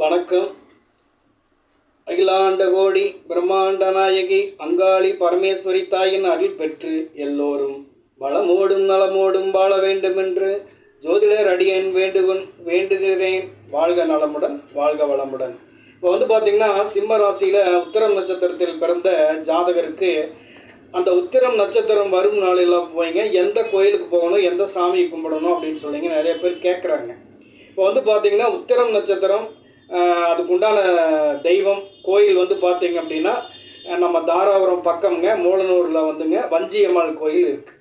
வணக்கம். அகிலாண்ட கோடி பிரம்மாண்ட நாயகி அங்காளி பரமேஸ்வரி தாயின் அருள் பெற்று எல்லோரும் வளமோடும் நலமோடும் வாழ வேண்டுமென்று ஜோதிடர் அடியேன் வேண்டுகொன் வேண்டுகிறேன். வாழ்க நலமுடன் வாழ்க வளமுடன். இப்போ வந்து பார்த்தீங்கன்னா சிம்ம ராசியில் உத்திரம் நட்சத்திரத்தில் பிறந்த ஜாதகருக்கு அந்த உத்திரம் நட்சத்திரம் வரும் நாளெல்லாம் போய்ங்க எந்த கோயிலுக்கு போகணும் எந்த சாமியை கும்பிடணும் அப்படின்னு சொல்லிங்க நிறைய பேர் கேட்குறாங்க இப்போ வந்து பார்த்தீங்கன்னா உத்திரம் நட்சத்திரம் அதுக்குண்டான தெய்வம் கோயில் வந்து பார்த்தீங்க அப்படின்னா நம்ம தாராபுரம் பக்கம்ங்க மூலனூரில் வந்துங்க வஞ்சியம்மாள் கோயில் இருக்குது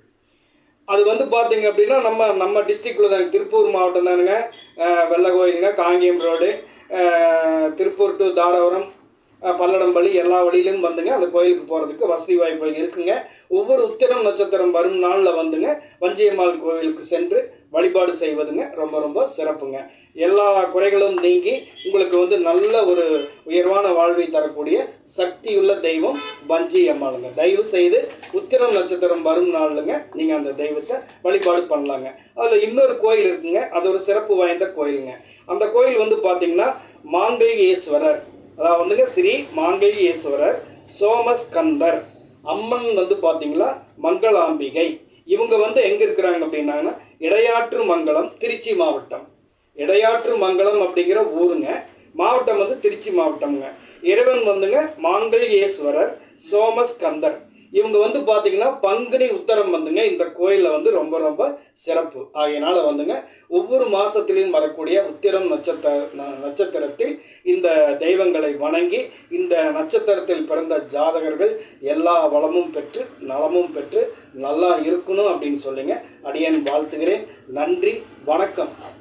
அது வந்து பார்த்தீங்க அப்படின்னா நம்ம நம்ம டிஸ்ட்ரிக்டில் தான் திருப்பூர் மாவட்டம் தானுங்க வெள்ளை கோயிலுங்க காங்கேயம் ரோடு திருப்பூர் டு தாராபுரம் பல்லடம்பள்ளி எல்லா வழியிலும் வந்துங்க அந்த கோயிலுக்கு போகிறதுக்கு வசதி வாய்ப்புகள் இருக்குங்க. ஒவ்வொரு உத்திரம் நட்சத்திரம் வரும் நாளில் வந்துங்க வஞ்சியம்மாள் கோவிலுக்கு சென்று வழிபாடு செய்வதுங்க ரொம்ப ரொம்ப சிறப்புங்க. எல்லா குறைகளும் நீங்கி உங்களுக்கு வந்து நல்ல ஒரு உயர்வான வாழ்வை தரக்கூடிய சக்தியுள்ள தெய்வம் வஞ்சி அம்மாளுங்க. தயவு செய்து உத்திரம் நட்சத்திரம் வரும் நாளுங்க நீங்கள் அந்த தெய்வத்தை வழிபாடு பண்ணலாங்க. அதில் இன்னொரு கோயில் இருக்குங்க. அது ஒரு சிறப்பு வாய்ந்த கோயிலுங்க. அந்த கோயில் வந்து பார்த்தீங்கன்னா மாங்கல்யேஸ்வரர். அதாவது வந்துங்க ஸ்ரீ மாங்கல்யேஸ்வரர் சோமஸ்கந்தர் அம்மன் வந்து பார்த்தீங்களா மங்களாம்பிகை. இவங்க வந்து எங்கே இருக்கிறாங்க அப்படின்னாங்கன்னா இடையாற்று மங்கலம் திருச்சி மாவட்டம். இடையாற்று மங்கலம் அப்படிங்கிற ஊருங்க. மாவட்டம் வந்து திருச்சி மாவட்டம்ங்க. இறைவன் வந்துங்க மாங்கல்யேஸ்வரர் சோமஸ்கந்தர். இவங்க வந்து பார்த்தீங்கன்னா பங்குனி உத்தரம் வந்துங்க. இந்த கோயிலில் வந்து ரொம்ப ரொம்ப சிறப்பு. ஆகையினால வந்துங்க ஒவ்வொரு மாதத்திலையும் வரக்கூடிய உத்திரம் நட்சத்திர நட்சத்திரத்தில் இந்த தெய்வங்களை வணங்கி இந்த நட்சத்திரத்தில் பிறந்த ஜாதகர்கள் எல்லா வளமும் பெற்று நலமும் பெற்று நல்லா இருக்கணும் அப்படின்னு சொல்லுங்க. அடியன் வாழ்த்துகிறேன். நன்றி. வணக்கம்.